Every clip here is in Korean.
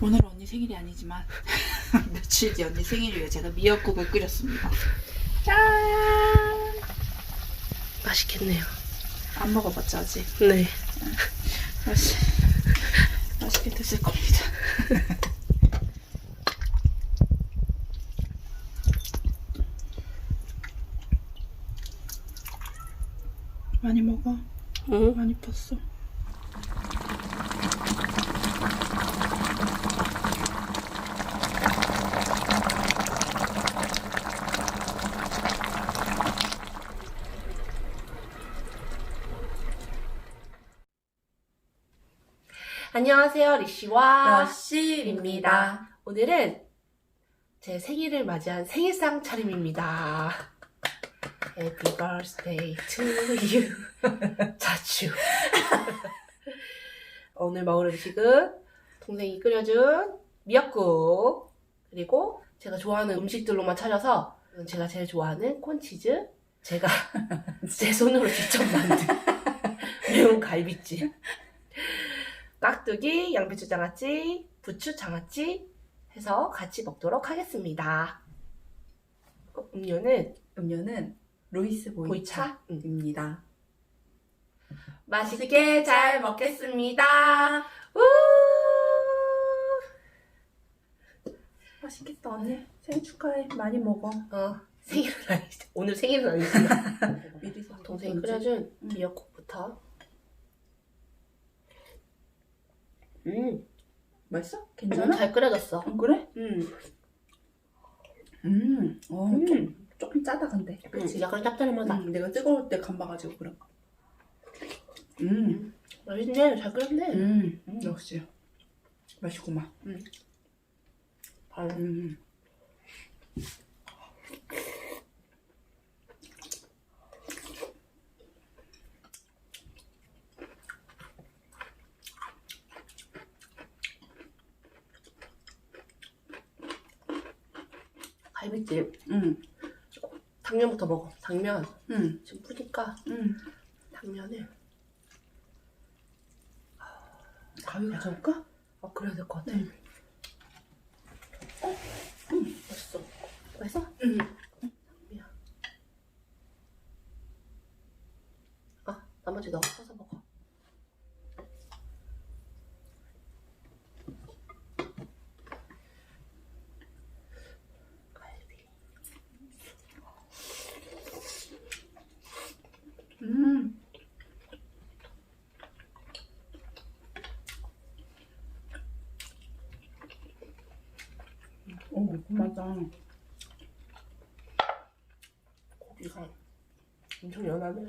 오늘 언니 생일이 아니지만 며칠 뒤 언니 생일을 위해 제가 미역국을 끓였습니다. 짠! 맛있겠네요. 안 먹어봤죠 아직? 네. 맛이 맛있게 드실 겁니다. 많이 먹어. 응? 많이 컸어. 안녕하세요, 리씨와 러쉬입니다. 오늘은 제 생일을 맞이한 생일상 차림입니다. Happy birthday to you. 자주. 오늘 먹을 음식은 동생이 끓여준 미역국 그리고 제가 좋아하는 음식들로만 차려서 제가 제일 좋아하는 콘치즈 제가 제 손으로 직접 만든 매운 갈비찜 깍두기, 양배추 장아찌, 부추 장아찌 해서 같이 먹도록 하겠습니다. 어, 음료는 음료는 로이스 보이차. 음. 보이차입니다. 맛있게 잘 먹겠습니다. 우! 맛있겠다 언니. 생일 축하해. 많이 먹어. 어, 생일은 아니지. 오늘 생일은 아니지만 미리 사. 동생이 끓여준 음. 미역국부터. 음, 맛있어? 음, 괜찮아? 잘 끓여졌어. 어, 그래? 음, 음. 어, 음. 좀, 조금 짜다 근데. 음, 약간 짭짤하다. 음, 내가 뜨거울 때 감봐가지고 그런가. 음. 맛있네, 잘 끓였네. 음. 음. 역시 맛있구만. 잘. 음. 갈비찜. 음. 당면부터 먹어. 당면. 음. 지금 푸니까 음. 당면을. 가위 가져올까? 어, 그래야 될 것 같아. 음. 음, 맛있어. 맛있어? 음. 미안. 아, 나머지 너 써서 먹어. 갈비. 음. 오, 매콤하다. 고기가 엄청 연하네.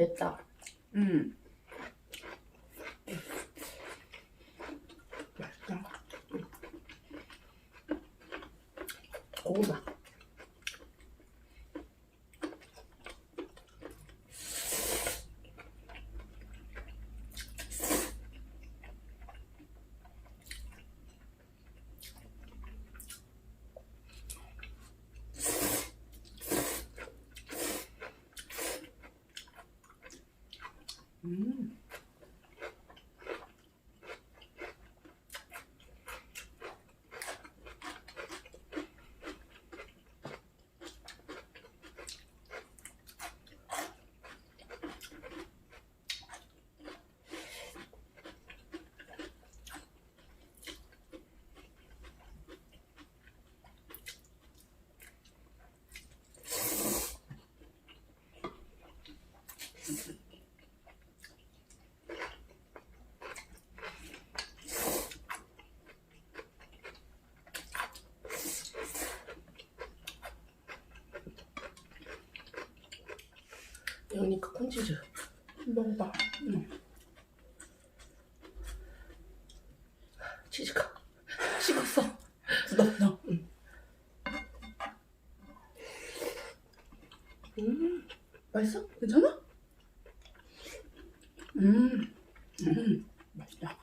맵다. 음. 맛있다. 고구마. 음. 여기니까 콘치즈. 먹어봐. 음. 치즈가 식었어. 굳었어. 음, 맛있어? 괜찮아? 음, 음, 맛있다.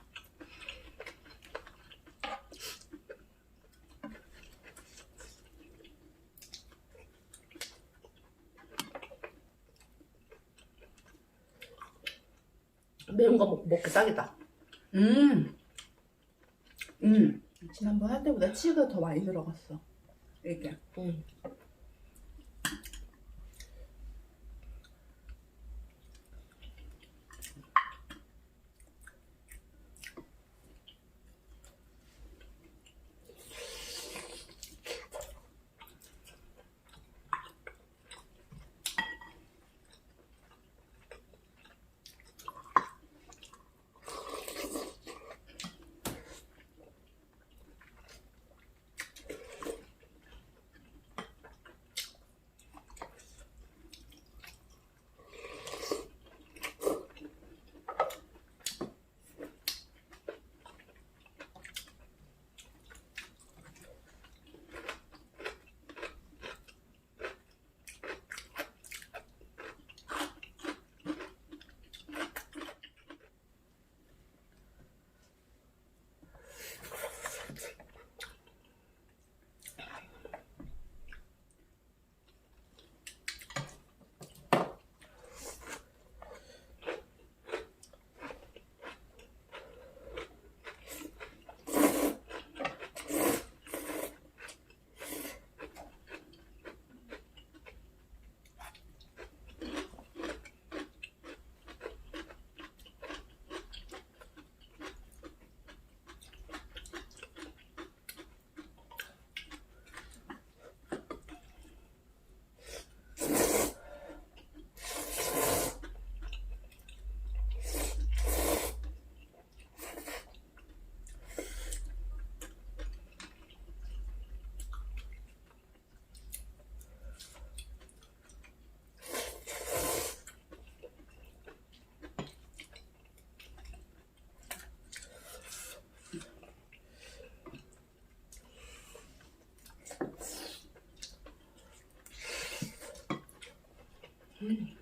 매운 거 먹, 먹기 딱이다. 음, 음. 지난번 할 때보다 치즈가 더 많이 들어갔어. 이게. 음. Mm-hmm.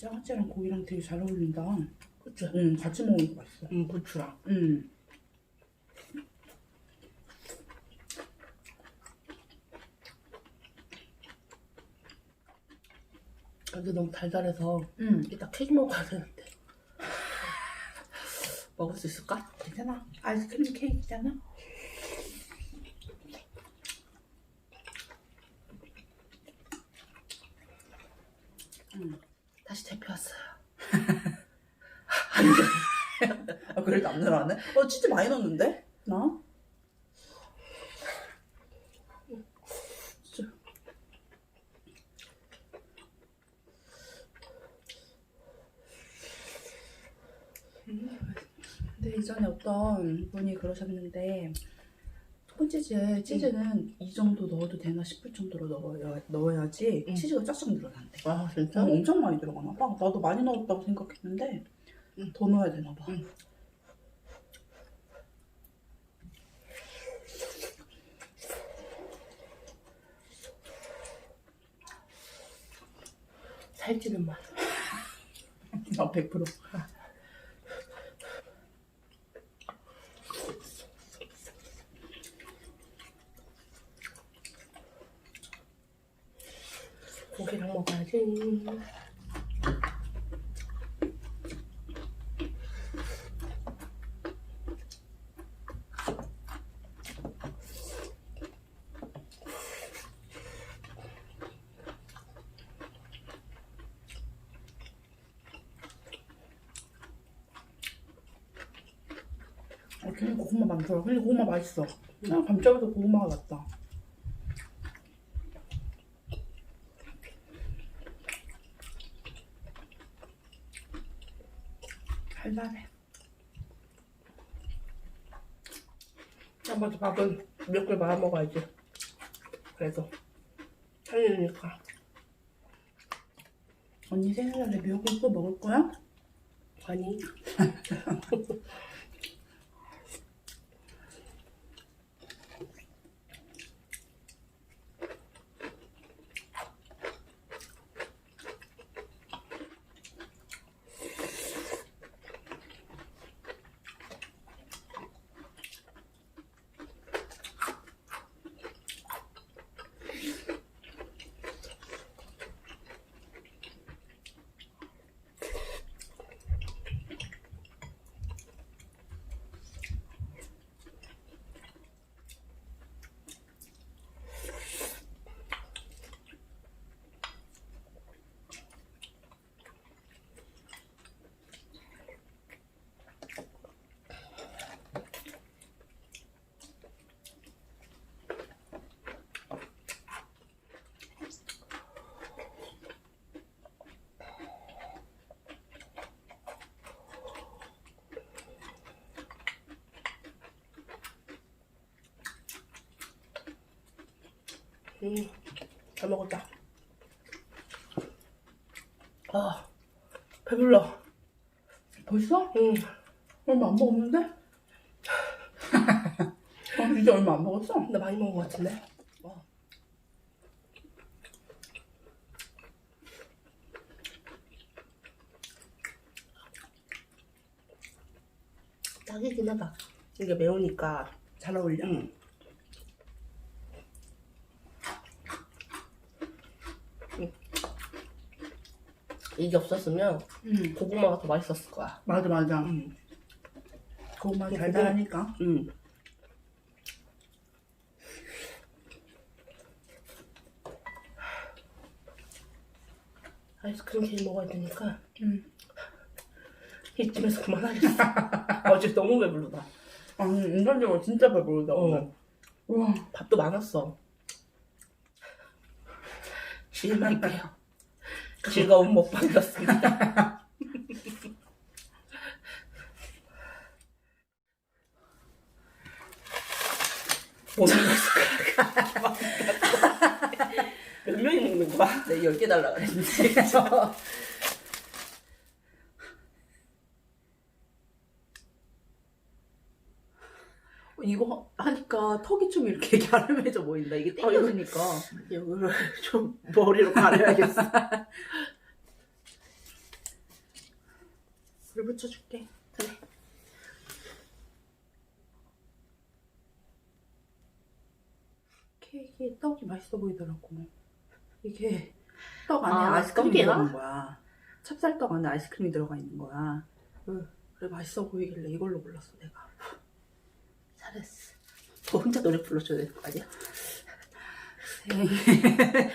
짜장찌랑 고기랑 되게 잘 어울린다. 그치? 응, 같이 먹으니까 맛있어. 응, 고추랑. 응. 이게 너무 달달해서 응. 이따 케이크 먹어야 되는데. 먹을 수 있을까? 괜찮아. 아이스크림 케이크잖아. 다시 데펴왔어요. 아, 그래도 안 늘어나네? 어, 치즈 많이 넣었는데? 나? 근데 이전에 어떤 분이 그러셨는데 콘치즈에 치즈는 이 정도 넣어도 되나 싶을 정도로 넣어야, 넣어야지 응. 치즈가 쫙쫙 늘어난대. 아, 진짜? 어, 엄청 많이 들어가나 봐. 나도 많이 넣었다고 생각했는데 응. 더 넣어야 되나 봐. 응. 살찌는 맛. 나 100%. 고기랑 먹어야지. 어, 괜히 많더라. 근데 고구마 맛있어. 그냥 감자보다 고구마가 낫다. 달달해. 나머지 밥은 몇개 말아 먹어야지. 그래도 살리니까. 언니 생일날에 미역국 또 먹을 거야? 아니. 음, 잘 먹었다. 아, 배불러. 벌써? 응, 얼마 안 먹었는데? 아, 진짜 얼마 안 먹었어? 나 많이 먹은 것 같은데? 어. 딱이긴 하다. 이게 매우니까. 잘 어울려. 응. 응. 이게 없었으면 응. 고구마가 더 맛있었을 거야. 맞아, 맞아. 응. 고구마 달달하니까. 응. 아이스크림 케이크 먹어야 되니까 응. 이쯤에서 그만하겠어. 어제 너무 배부르다. 아니, 인간적으로 진짜 배부르다, 오늘. 어, 우와. 밥도 많았어. 실망할게요. 즐거운 먹방이었습니다. 몇 명이 먹는 거야? 내 10개 달라 그랬는데. 이거 턱이 좀 이렇게 갸름해져 보인다. 이게 땡겨지니까. 이거를 좀 머리로 가려야겠어. 불 붙여줄게. 그래. 케이크 떡이 맛있어 보이더라고. 이게 떡 안에 아, 아, 이스크림이 떡이야? 들어간 거야. 찹쌀떡 안에 아이스크림이 들어가 있는 거야. 응. 그래 맛있어 보이길래 이걸로 골랐어 내가. 잘했어. 너 혼자 노래 불러줘야 되는 거 아니야?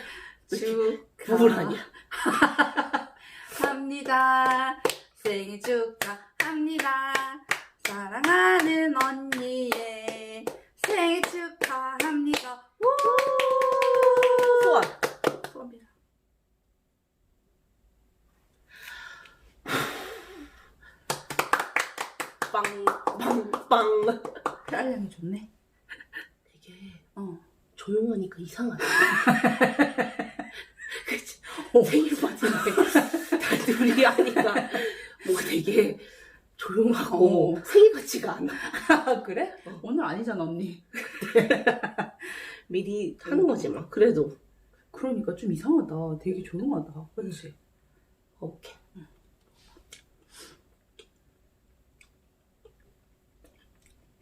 축 부부를 아니야? 합니다. 생일 축하합니다. 사랑하는 언니의 생일 축하합니다. 소원. 소원비라. 빵, 빵, 빵. 쌀량이 좋네. 되게 어. 조용하니까 이상하다. 그치? 생일 파티인데 다 둘이 하니까 뭔가 되게 조용하고 어. 생일 같지가 않아. 아 그래? 어. 오늘 아니잖아 언니. 미리 하는 거지 만 그래도 그러니까 좀 이상하다. 되게 조용하다. 그렇지? 오케이.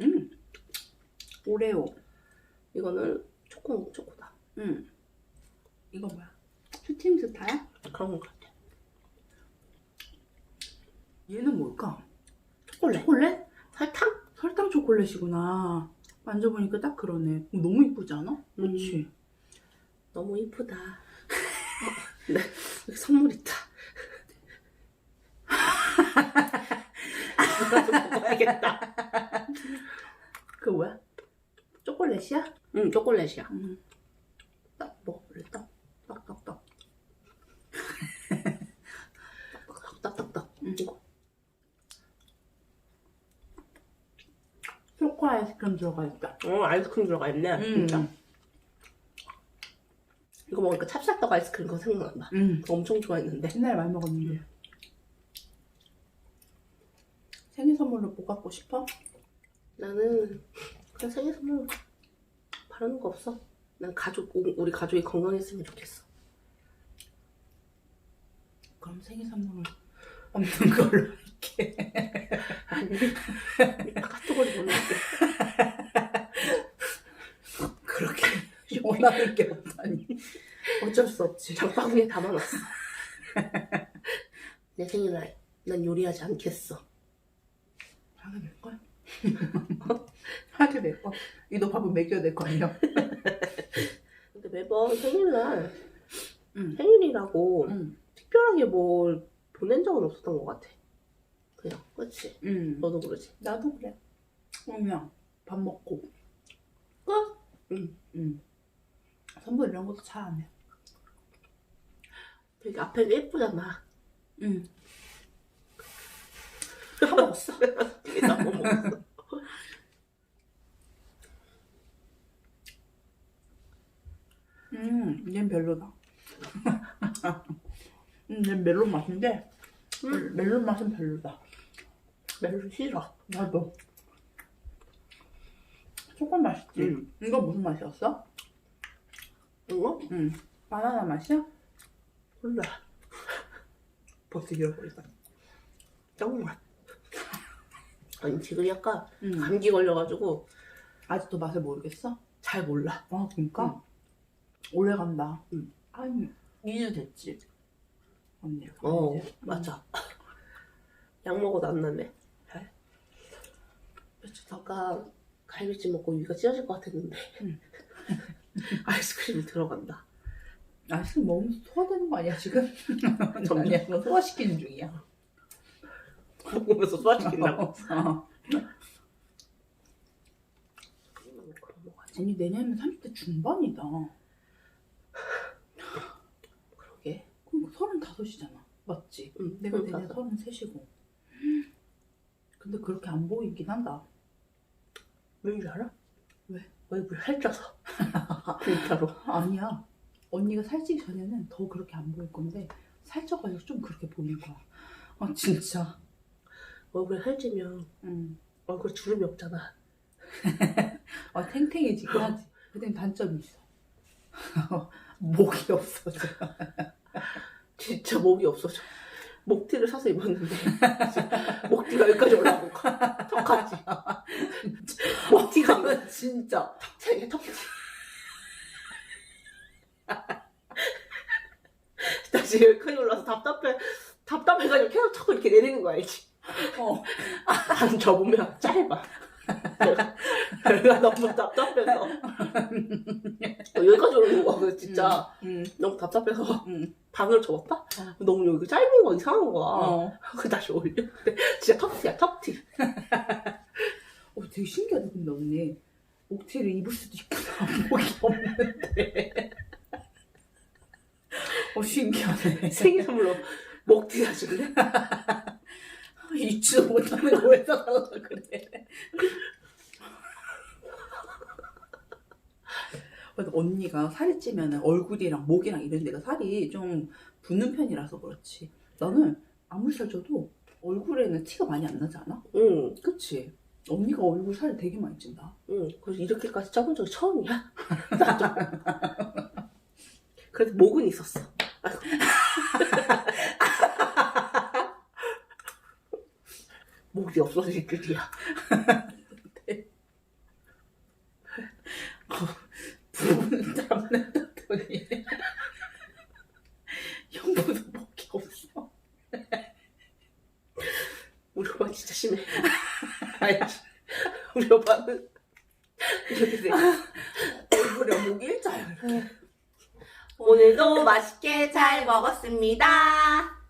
음. 오레오. 이거는 초코 초코다. 음. 이거 뭐야? 슈팅 스타야? 그런 거 같아. 얘는 뭘까? 초콜릿. 초콜릿? 설탕? 설탕 초콜릿이구나. 만져보니까 딱 그러네. 어, 너무 이쁘지 않아? 그렇지? 너무 이쁘다. 네, 여기 선물 있다. 이거 좀 먹어야겠다. 그 뭐야? 초콜릿이야? 응, 초콜릿이야. 음. 떡 먹어볼래? 떡. 떡, 떡, 떡. 딱딱딱. 응. 이거. 초코 아이스크림 들어가 있다. 어, 아이스크림 들어가 있네. 진짜. 음. 이거 먹으니까 찹쌀떡 아이스크림 그거 생각난다. 음. 그거 엄청 좋아했는데. 옛날에 많이 먹었는데. 생일 선물로 뭐 갖고 싶어? 나는 그냥 생일 선물 바라는 거 없어. 난 가족, 우- 우리 가족이 건강했으면 좋겠어. 그럼 생일 선물을 없는 걸로 할게. 아니, 카톡으로 보낼게. 원하는 게 없다니. 어쩔 수 없지. 장바구니에 담아놨어. 내 생일날 난 요리하지 않겠어. 하게 될걸? 하게 될걸? 이도 밥은 먹여야 될 거 아니야? 근데 매번 생일날 응. 생일이라고 응. 특별하게 뭘 보낸 적은 없었던 것 같아. 그냥 그렇지. 응. 너도 그러지. 나도 그래. 그냥 밥 먹고. 끝. 응. 응. 선물 이런 것도 잘 안 해. 되게 앞에가 예쁘잖아. 응. 다 먹었어. 되게 다 먹었어. 음, 얘는 별로다. 음, 얘는 멜론 맛인데, 음. 멜론 맛은 별로다. 멜론 싫어. 나도. 초코 맛있지? 음. 이거 무슨 맛이었어? 이거? 응. 바나나 맛이야? 몰라. 벌써 잃어버렸다. 정말. 아니 지금 약간 응. 감기 걸려가지고 아직도 맛을 모르겠어? 잘 몰라. 아, 그니까? 응. 오래 간다. 응. 한 2주 됐지. 언니가. 어 이제. 맞아. 약 먹어도 안 나네. 잘. 며칠 아까 갈비찜 먹고 위가 찢어질 것 같았는데 응. 아이스크림이 들어간다. 아이스크림 먹으면서 소화되는 거 아니야, 지금? 아니야, 그거 소화시키는 중이야. 먹으면서 소화시킨다고. 어. 언니 내년이면 30대 중반이다. 그러게. 그럼 35이잖아. 맞지? 응, 내가 그러니까. 내년 33이고. 근데 그렇게 안 보이긴 한다. 왠줄 알아? 왜? 얼굴 살쪄서. 진짜로. 아니야. 언니가 살찌기 전에는 더 그렇게 안 보일 건데 살쪄가지고 좀 그렇게 보이는 거야. 아 진짜. 얼굴 살찌면 응. 얼굴 주름이 없잖아. 아 탱탱해지긴 하지. 근데 단점이 있어. 목이 없어져. 진짜 목이 없어져. 목티를 사서 입었는데 목티가 여기까지 올라오고 턱까지 목티가 아, 진짜. 턱이 턱 다시 여기까지 올라서 답답해 답답해가지고 계속 턱을 이렇게 내리는 거 알지? 어. 안 접으면 짧아 내가, 너무 답답해서 여기까지 오는 거야 그래서 진짜 응. 너무 답답해서 응. 방을 접었다? 너무 여기 짧은 거 이상한 거야 어. 그 다시 올려 근데 진짜 턱티야 턱티 어, 되게 신기하다, 근데 언니. 옥티를 입을 수도 있구나. 목이 없는데. 어, 신기하네. 생일 선물로 목티 사줄래? 잊지도 못하는 거왜 사달라 그래. 언니가 살이 찌면 얼굴이랑 목이랑 이런 데가 살이 좀 붙는 편이라서 그렇지. 나는 아무리 살 쪄도 얼굴에는 티가 많이 안 나지 않아? 응, 그치? 언니가 얼굴 살이 되게 많이 찐다. 응. 그래서 이렇게까지 쪄본 적이 처음이야. 나도. 그래도 목은 있었어. 목이 없어질 줄이야. 부분은 잡는다더니 형부도 목이 없어. 우리 오빠 진짜 심해. 우리 오빠는 이렇게 돼. 얼굴에 목이 일자야 이렇게. 오늘도 맛있게 잘 먹었습니다.